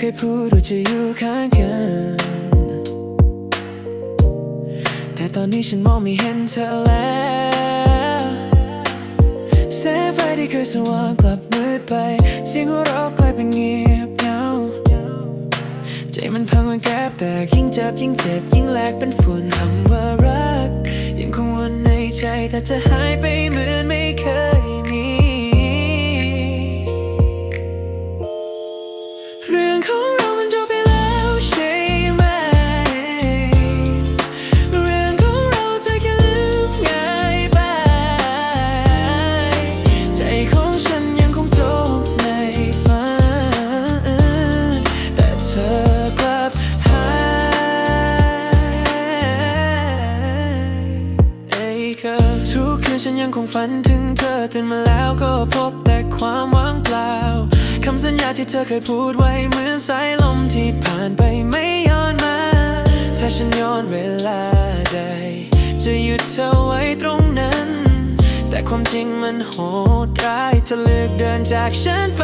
เคยพูดว่าจะอยู่ข้างกัน แต่ตอนนี้ฉันมองไม่เห็นเธอแล้วแสงไฟที่เคยสว่างกลับมืดไป เสียงหัวเราะกลายเป็นเงียบเหงาใจมันพังมันแกบแตกยิ่งเจ็บยิ่งเจ็บยิ่งแหลกเป็นฝุ่นคำว่ารัก ยังคงวนในใจแต่จะหายไปเหมือนไม่เคยมี ฉันยังคงฝันถึงเธอตื่นมาแล้วก็พบแต่ความว่างเปล่าคำสัญญาที่เธอเคยพูดไว้เหมือนสายลมที่ผ่านไปไม่ย้อนมา ถ้าฉันย้อนเวลาไดจะหยุดเธอไว้ตรงนั้น แต่ความจริงมันโหดร้ายเธอเลือกเดินจากฉันไป